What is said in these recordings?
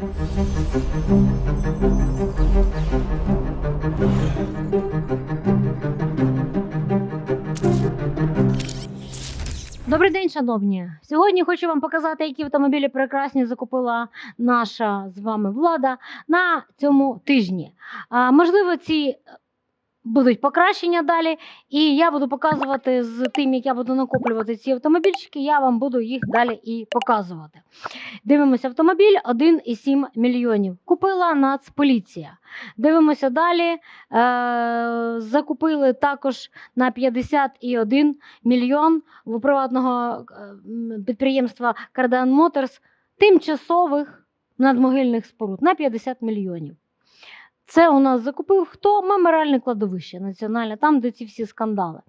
Добрий день, шановні. Сьогодні хочу вам показати, які автомобілі прекрасні закупила наша з вами влада на цьому тижні. А, можливо, ці будуть покращення далі, і я буду показувати з тим, як я буду накоплювати ці автомобільчики, я вам буду їх далі і показувати. Дивимося автомобіль 1,7 мільйонів. Купила Нацполіція. Дивимося далі. Е, закупили також на 51 мільйон в приватного е, підприємства Кардан Моторс тимчасових надмогильних споруд на 50 мільйонів. Це у нас закупив хто? Меморіальне кладовище національне, там, де ці всі скандали.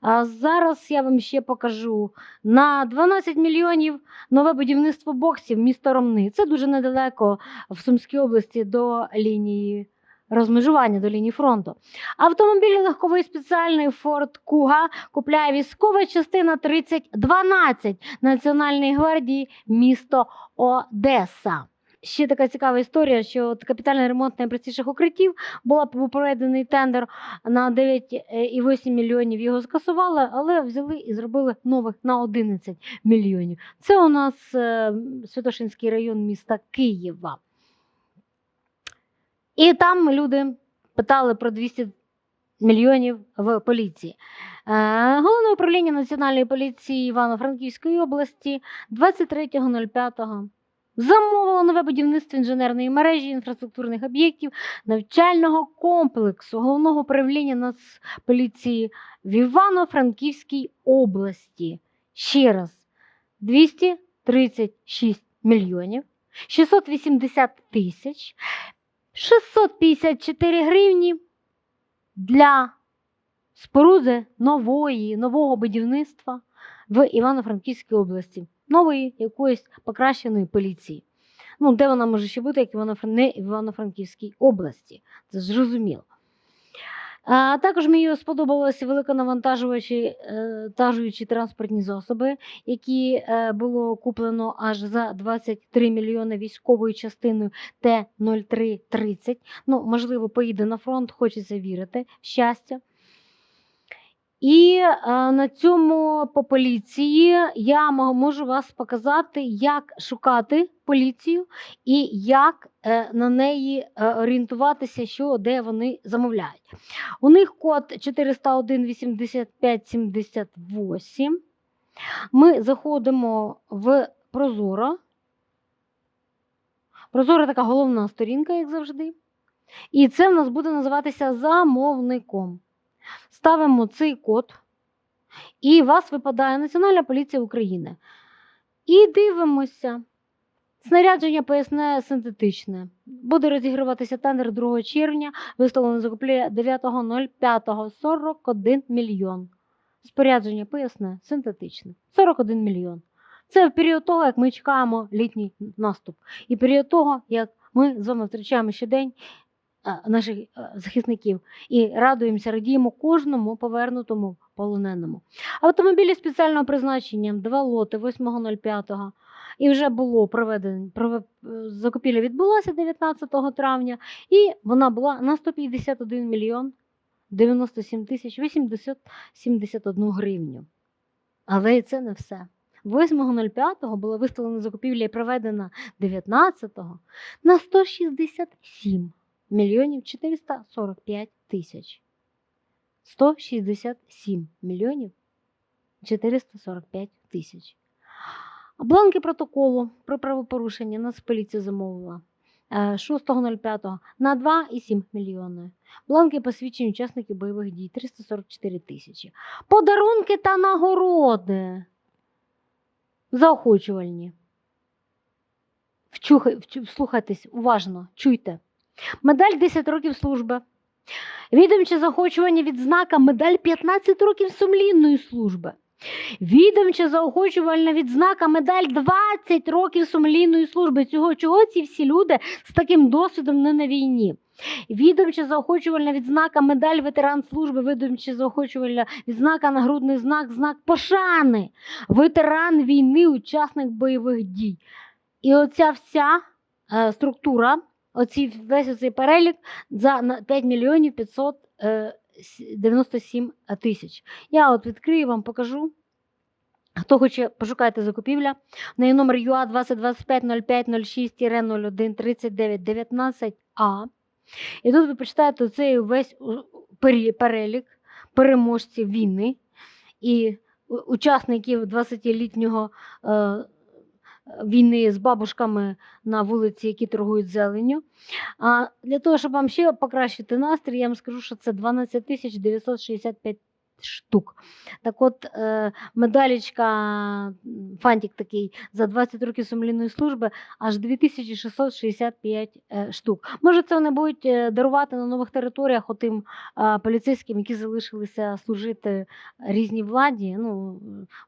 А зараз я вам ще покажу на 12 мільйонів нове будівництво боксів місто Ромни. Це дуже недалеко в Сумській області до лінії розмежування, до лінії фронту. Автомобіль легковий спеціальний Ford Kuga купляє військова частина 3012 Національної гвардії місто Одеса. Ще така цікава історія, що от капітальний ремонт найпростіших укриттів була проведений тендер на 9,8 мільйонів. Його скасували, але взяли і зробили нових на 11 мільйонів. Це у нас е, Святошинський район міста Києва. І там люди питали про 200 мільйонів в поліції. Е, Головне управління Національної поліції Івано-Франківської області 23.05 замовило нове будівництво інженерної мережі інфраструктурних об'єктів навчального комплексу головного управління Нацполіції в Івано-Франківській області. Ще раз 236 мільйонів 680 тисяч 654 гривні для споруди нової, нового будівництва в Івано-Франківській області, нової якоїсь покращеної поліції. Ну, де вона може ще бути, як не в Івано-Франківській області. Це зрозуміло. А також мені сподобалися великонавантажувачі е, тажуючі транспортні засоби, які е, було куплено аж за 23 мільйони військовою частиною Т-0330. Ну, можливо, поїде на фронт, хочеться вірити. Щастя. І е, на цьому по поліції я можу вас показати, як шукати поліцію і як е, на неї е, орієнтуватися, що де вони замовляють. У них код 401 85 78. Ми заходимо в Прозоро. Прозоро така головна сторінка, як завжди. І це в нас буде називатися замовником. Ставимо цей код, і вас випадає Національна поліція України. І дивимося. Снарядження поясне синтетичне. Буде розігруватися тендер 2 червня, виставлено закуплення 9.05 41 мільйон. Спорядження поясне синтетичне 41 мільйон. Це в період того, як ми чекаємо літній наступ, і період того, як ми з вами втрачаємо щодень наших е, захисників і радуємося, радіємо кожному повернутому полоненому. Автомобілі спеціального призначення, два лоти 8.05. І вже було проведено е, закупівля відбулася 19 травня, і вона була на 151 мільйон 97 тисяч 800 71 гривню. Але і це не все. 8.05 була виставлена закупівля і проведена 19-го на 167 мільйонів 445 тисяч. 167 мільйонів 445 тисяч. Бланки протоколу про правопорушення Нацполіція замовила е, 6.05 на 2,7 мільйони. Бланки посвідчень учасників бойових дій 344 тисячі. Подарунки та нагороди. Заохочувальні. Вчухай, вчу- вслухайтесь уважно, чуйте. Медаль 10 років служби. Відомче заохочування відзнака медаль 15 років сумлінної служби. Відомча заохочувальна відзнака медаль 20 років сумлінної служби. Цього чого ці всі люди з таким досвідом не на війні. Відомча заохочувальна відзнака медаль ветеран служби, відомча заохочувальна відзнака нагрудний знак, знак пошани, ветеран війни, учасник бойових дій. І оця вся е, структура, оці, весь оцей перелік за 5 мільйонів 597 тисяч. Я от відкрию вам покажу. Хто хоче, пошукайте закупівля. В неї номер ЮА 2025 05 06 01 39 19 А. І тут ви почитаєте цей весь перелік переможців війни і учасників 20-літнього е, війни з бабушками на вулиці, які торгують зеленню. А для того, щоб вам ще покращити настрій, я вам скажу, що це 12 тисяч 965 штук. Так от, е, медалічка, фантик такий за 20 років сумлінної служби аж 2665 е, штук. Може, це вони будуть е, дарувати на нових територіях отим поліцейським, які залишилися служити різній владі. Ну,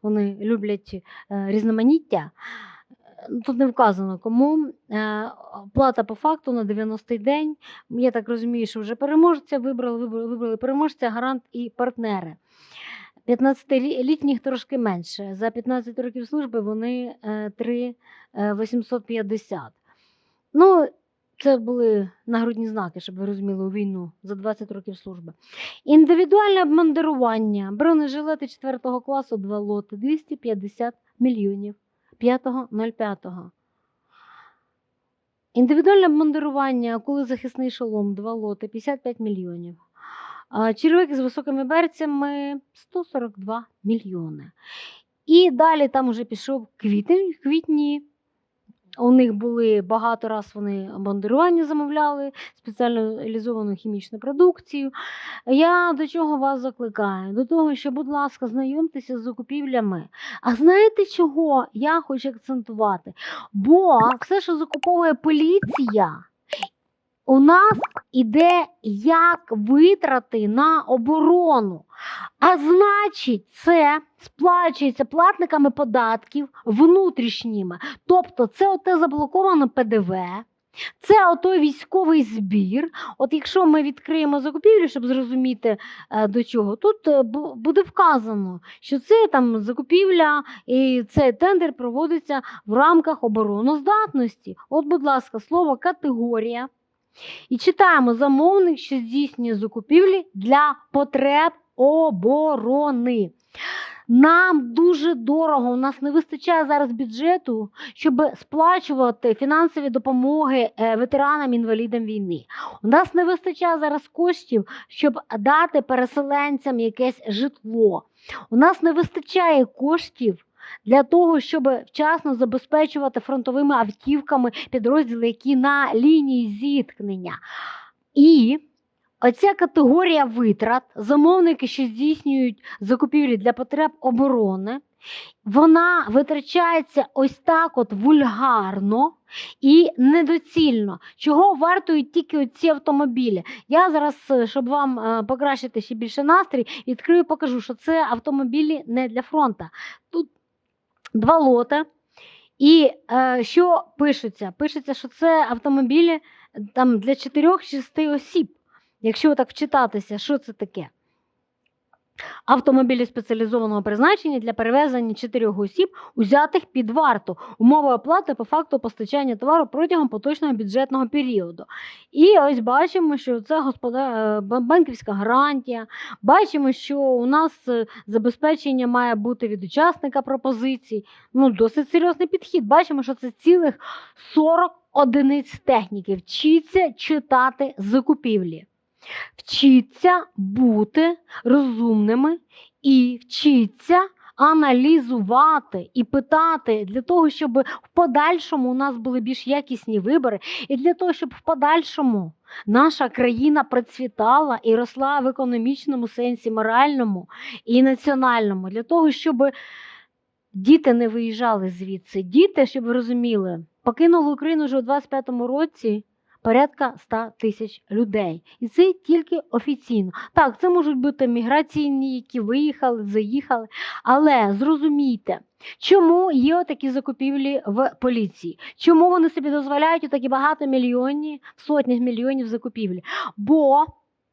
вони люблять різноманіття. Е, Тут не вказано кому. Е, Плата по факту на 90-й день. Я так розумію, що вже переможця вибрали, вибрали, вибрали переможця, гарант і партнери. 15-літніх трошки менше. За 15 років служби вони е, 3 е, 850. Ну, це були нагрудні знаки, щоб ви розуміли, у війну за 20 років служби. Індивідуальне обмундирування. Бронежилети 4 класу, 2 лоти, 250 мільйонів 5.05. Індивідуальне обмундирування, коли захисний шолом, 2 лоти, 55 мільйонів. Червики з високими берцями 142 мільйони. І далі там уже пішов квітень. Квітні у них були багато раз вони бандерування замовляли, спеціалізовану хімічну продукцію. Я до чого вас закликаю? До того, що, будь ласка, знайомтеся з закупівлями. А знаєте чого я хочу акцентувати? Бо все, що закуповує поліція, у нас іде як витрати на оборону. А значить, це сплачується платниками податків внутрішніми. Тобто це оте заблоковане ПДВ, це отой військовий збір. От якщо ми відкриємо закупівлю, щоб зрозуміти е, до чого, тут е, буде вказано, що це там закупівля і цей тендер проводиться в рамках обороноздатності. От, будь ласка, слово категорія. І читаємо замовник, що здійснює закупівлі для потреб оборони. Нам дуже дорого, у нас не вистачає зараз бюджету, щоб сплачувати фінансові допомоги е, ветеранам інвалідам війни. У нас не вистачає зараз коштів, щоб дати переселенцям якесь житло. У нас не вистачає коштів для того, щоб вчасно забезпечувати фронтовими автівками підрозділи, які на лінії зіткнення. І оця категорія витрат, замовники, що здійснюють закупівлі для потреб оборони, вона витрачається ось так от вульгарно і недоцільно. Чого вартують тільки оці автомобілі? Я зараз, е, щоб вам е, покращити ще більше настрій, відкрию, покажу, що це автомобілі не для фронту. Тут два лоти. І е, що пишеться? Пишеться, що це автомобілі там для 4-6 осіб. Якщо так вчитатися, що це таке? Автомобілі спеціалізованого призначення для перевезення 4 осіб, узятих під варту, умови оплати по факту постачання товару протягом поточного бюджетного періоду. І ось бачимо, що це господа... е, банківська гарантія. Бачимо, що у нас е, забезпечення має бути від учасника пропозицій. Ну, досить серйозний підхід. Бачимо, що це цілих 40 одиниць техніки. Вчіться читати закупівлі. Вчіться бути розумними і вчіться аналізувати і питати для того, щоб в подальшому у нас були більш якісні вибори, і для того, щоб в подальшому наша країна процвітала і росла в економічному сенсі, моральному і національному, для того, щоб діти не виїжджали звідси. Діти, щоб ви розуміли, покинули Україну вже у 25-му році. Порядка 100 тисяч людей. І це тільки офіційно. Так, це можуть бути міграційні, які виїхали, заїхали. Але зрозумійте, чому є такі закупівлі в поліції? Чому вони собі дозволяють такі багатомільйонні, в сотнях мільйонів закупівлі? Бо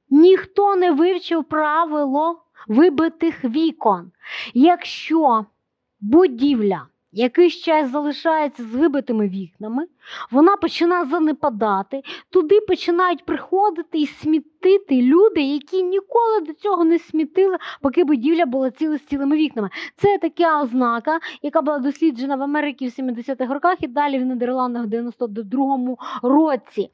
ніхто не вивчив правило вибитих вікон. Якщо будівля якийсь час залишається з вибитими вікнами, вона починає занепадати, туди починають приходити і смітити люди, які ніколи до цього не смітили, поки будівля була ціла з цілими вікнами. Це така ознака, яка була досліджена в Америці в 70-х роках і далі в Нідерландах в 92-му році.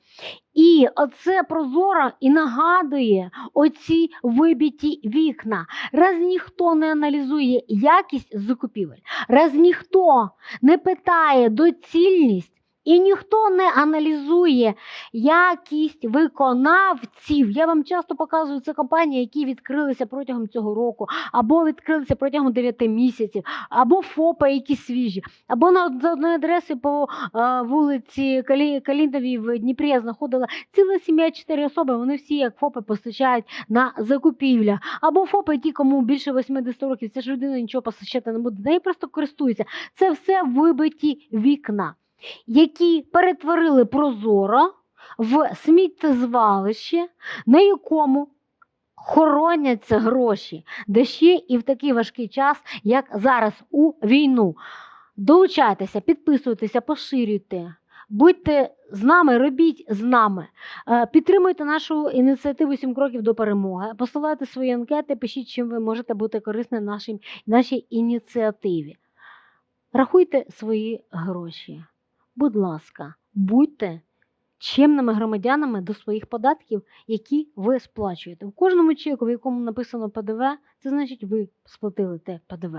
І оце прозоро і нагадує оці вибиті вікна. Раз ніхто не аналізує якість закупівель, раз ніхто не питає доцільність. І ніхто не аналізує якість виконавців. Я вам часто показую це компанії, які відкрилися протягом цього року, або відкрилися протягом 9 місяців, або ФОПи, які свіжі, або на за одною адресою по е, вулиці Калі, Каліновій в Дніпрі я знаходила ціла сім'я, чотири особи. Вони всі як ФОПи постачають на закупівлях. Або ФОПи, ті, кому більше 80 років, ця ж людина нічого постачати не буде, неї просто користується. Це все вибиті вікна які перетворили прозоро в сміттєзвалище, на якому хороняться гроші, де ще і в такий важкий час, як зараз у війну. Долучайтеся, підписуйтеся, поширюйте. Будьте з нами, робіть з нами. Е, Підтримуйте нашу ініціативу «7 кроків до перемоги. Посилайте свої анкети, пишіть, чим ви можете бути корисним нашій, нашій ініціативі. Рахуйте свої гроші. Будь ласка, будьте чемними громадянами до своїх податків, які ви сплачуєте. У кожному чеку, в якому написано ПДВ, це значить, ви сплатили те ПДВ.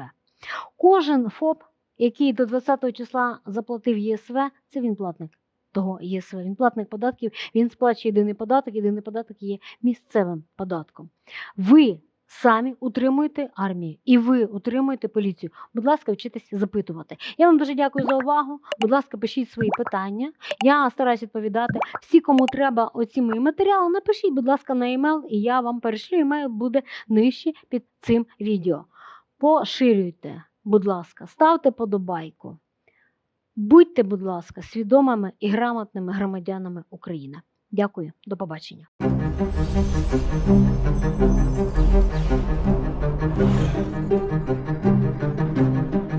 Кожен ФОП, який до 20 числа заплатив ЄСВ, це він платник того ЄСВ. Він платник податків, він сплачує єдиний податок, єдиний податок є місцевим податком. Ви самі утримуєте армію і ви утримуєте поліцію. Будь ласка, вчитесь запитувати. Я вам дуже дякую за увагу. Будь ласка, пишіть свої питання. Я стараюсь відповідати. Всі, кому треба оці мої матеріали, напишіть, будь ласка, на емейл, і я вам перешлю. Емейл буде нижче під цим відео. Поширюйте, будь ласка, ставте подобайку. Будьте, будь ласка, свідомими і грамотними громадянами України. Дякую, до побачення. Thank you.